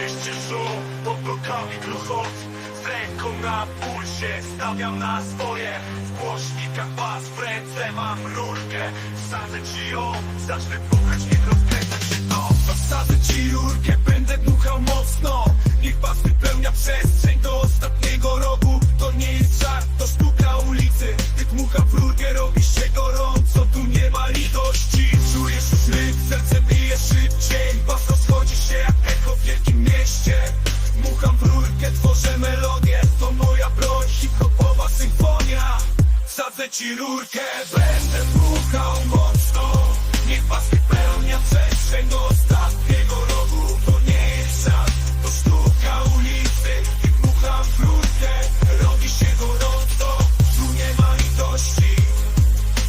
Wreszcie szum pod blokami gluchot Z ręką na pulsie stawiam na swoje. W głośnikach bas w ręce mam rurkę. Wsadzę ci ją, zacznę puchać, niech rozkręca się to. Wsadzę ci rurkę, ci rurkę, będę dmuchał mocno. Niech was wypełnia przestrzeń do ostatniego rogu. To nie jest żart, to sztuka ulicy. Gdy dmucham w rurkę, robi się gorąco. Tu nie ma litości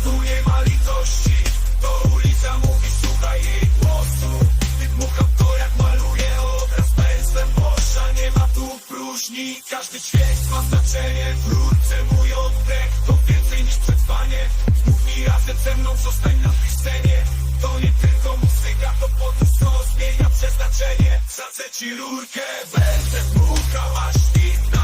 tu nie ma litości. To ulica mówi, słuchaj jej głosu. Gdy dmucham to jak maluję obraz pędzlem Boża Nie ma tu próżni Każdy dźwięk ma znaczenie zostań na tej scenie. To nie tylko muzyka To podróż, co zmienia przeznaczenie. Wsadzę ci rurkę Będę dmuchał, aż nikt